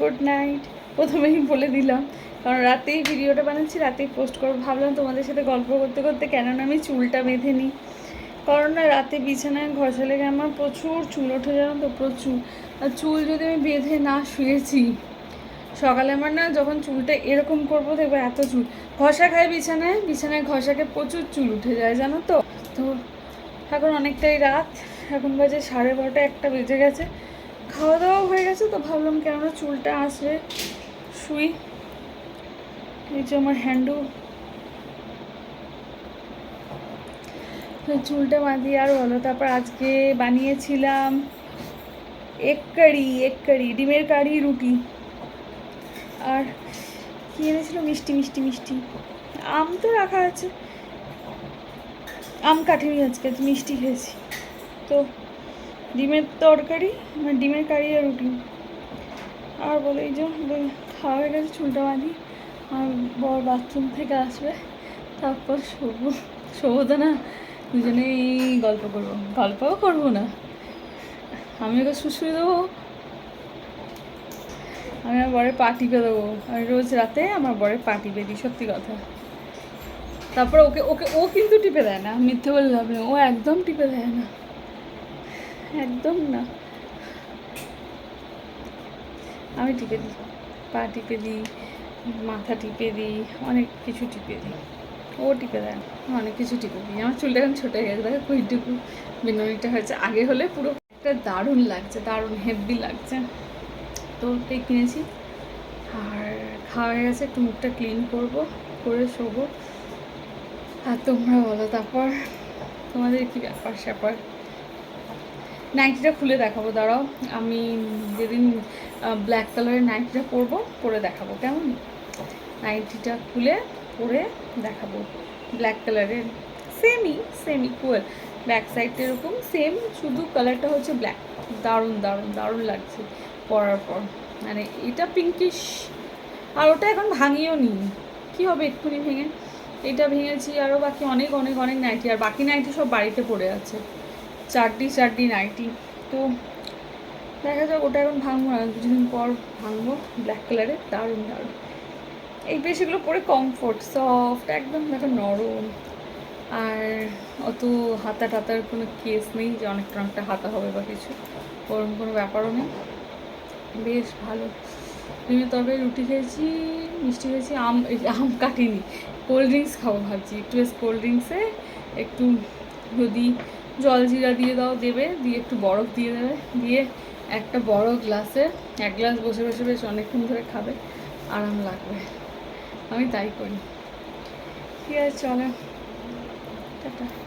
Good night. প্রথমেই বলে দিলাম, কারণ রাতেই ভিডিওটা বানাচ্ছি, রাতেই পোস্ট করব। ভাবলাম তোমাদের সাথে গল্প করতে করতে কেননা আমি চুলটা বেঁধে নিই। কারণ না, রাতে বিছানায় ঘষা লেগে আমার প্রচুর চুল ওঠে জানো তো, প্রচুর। আর চুল যদি আমি বেঁধে না শুয়েছি, সকালে আমার না যখন চুলটা এরকম করব, দেখব এত চুল। ঘষা খায় বিছানায় বিছানায় ঘষাকে প্রচুর চুল উঠে যায়, জানো তো। তো এখন অনেকটাই রাত, এখন বাজে সাড়ে বারোটা, একটা বেজে গেছে। খাওয়া দাওয়া হয়ে গেছে তো ভাবলাম কেননা চুলটা আসবে শুই। এই যে আমার হ্যান্ডু চুলটা বাঁধি আর বলো তারপর আজকে বানিয়েছিলাম এক কারি এক কারি ডিমের কারি, রুটি। আর কি এনেছিল? মিষ্টি মিষ্টি মিষ্টি। আম তো রাখা আছে। আম কাঠিনি আজকে, মিষ্টি খেয়েছি। তো ডিমের তরকারি মানে ডিমের কারি আর রুটি। আর বলে এই যে খাওয়া হয়ে গেছে, চুলটা বাঁধি। আর বর বাথরুম থেকে আসবে, তারপর শোবো। শোবো তো না, দুজনেই গল্প করব। গল্পও করব না। আমি ওকে শুশুয়ে দেবো। আমি আমার বরের পা টিপে দেবো। আমি রোজ রাতে আমার বরের পা টিপে দিই, সত্যি কথা। তারপর ওকে ওকে, ও কিন্তু টিপে দেয় না, মিথ্যে বলে লাভ ও একদম টিপে দেয় না। একদম না। আমি টিপে দিই, পা টিপে দিই, মাথা টিপে দিই, অনেক কিছু টিপে দিই। ও টিপে দেয় অনেক কিছু টিপে দিই। আমার চুলটা এখন ছোটো গেছে, দেখো কুইটুকু বিনোনিটা হয়েছে। আগে হলে পুরো একটা দারুণ লাগছে, দারুণ হেভি লাগছে। তো ওটাই কিনেছি। আর খাওয়া হয়ে গেছে, একটু মুখটা ক্লিন করব, করে শোবো। আর তোমরা বলো তারপর, তোমাদের কি ব্যাপার স্যাপার নাইটিটা খুলে দেখাবো, দাঁড়াও। আমি যেদিন ব্ল্যাক কালারের নাইটিটা পরবো, পরে দেখাবো, কেমন? নাইটিটা খুলে পরে দেখাবো ব্ল্যাক কালারের সেমই সেম ইকুয়াল ব্যাক সাইডটা এরকম সেম শুধু কালারটা হচ্ছে ব্ল্যাক দারুণ দারুণ দারুণ লাগছে পরার পর। মানে এটা পিঙ্কিশ আর ওটা এখন ভাঙিও নি। কী হবে এক্ষুনি ভেঙে? এটা ভেঙেছি আরও বাকি অনেক অনেক অনেক নাইটি, আর বাকি নাইটি সব বাড়িতে পড়ে আছে। চারটি চারটি নাইটি। তো দেখা যাক, ওটা এখন ভাঙবো না। কিছুদিন পর ভাঙবো ব্ল্যাক কালারের দারুণ দারুণ। এই বেশিগুলো পরে কমফোর্ট সফট একদম দেখো নরম। আর অত হাতা টাতার কোনো কেস নেই যে অনেকটা অনেকটা হাতা হবে বা কিছু। ওরকম কোনো ব্যাপারও নেই। বেশ ভালো। ডিমের তরকারি, রুটি খেয়েছি, মিষ্টি খেয়েছি, আম আম কাটিনি। কোল্ড ড্রিঙ্কস খাব ভাবছি। একটু বেশ কোল্ড ড্রিঙ্কসে একটু যদি জল জিরা দিয়ে দাও, দেবে, দিয়ে একটু বরফ দিয়ে দেবে, দিয়ে একটা বড় গ্লাসে, এক গ্লাস বসে বসে বেশ অনেকক্ষণ ধরে খাবে, আরাম লাগবে। আমি তাই করি। ঠিক আছে, চলো। টাটা।